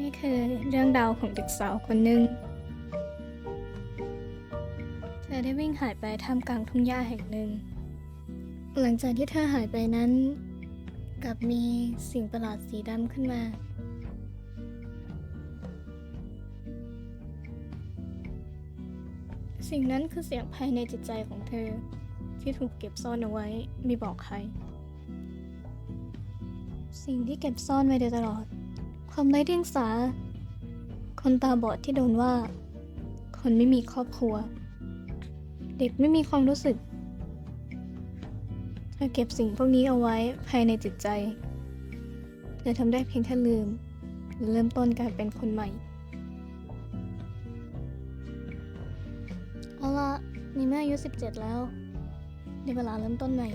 นี่คือเรื่องราวของเด็กสาวคนหนึ่ง เธอได้วิ่งหายไปท่ามกลางทุ่งหญ้าแห่งหนึ่ง หลังจากที่เธอหายไปนั้น กลับมีสิ่งประหลาดสีดำขึ้นมา สิ่งนั้นคือเสียงภายในจิตใจของเธอ ที่ถูกเก็บซ่อนเอาไว้ไม่บอกใคร สิ่งที่เก็บซ่อนไว้โดยตลอด ความไร้เดียงสา คนตาบอดที่โดนว่า คนไม่มีครอบครัว เด็กไม่มีความรู้สึกเธอเก็บสิ่งพวกนี้เอาไว้ภายในจิตใจ เธอทำได้เพียงแค่ลืมและเริ่มต้นการเป็นคนใหม่ เอาละนี่เมื่ออายุ 17 แล้วได้เวลาเริ่มต้นใหม่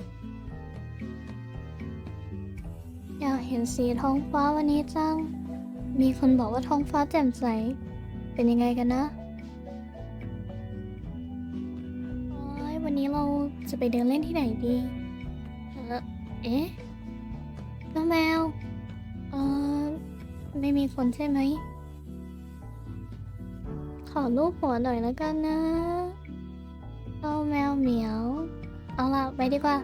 อยากเห็นสีท้องฟ้าวันนี้จัง มีคนบอกว่าท้องฟ้าแจ่มใส เป็นยังไงกันนะวันนี้เราจะไปเดินเล่นที่ไหนดีเออเอ๊ะน้องแมว เออไม่มีคนใช่ไหม ขอรูปหัวหน่อยแล้วกันนะ เอาแมวเหมียว เอาล่ะ ไปดีกว่า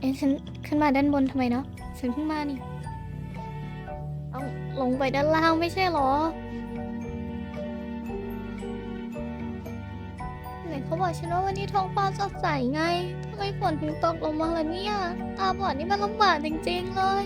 เอ๊ะฉันขึ้นมาด้านบนทำไมเนาะฉันเพิ่งมานี่ต้อาลงไปด้านล่างไม่ใช่เหรอไหนเขาบอกฉันว่าวันนี้ท้องฟ้าสดใสไงทำไมฝนถึงตกลงมาล่ะเนี่ยตาบอดนี่มันลำบากจริงๆเลย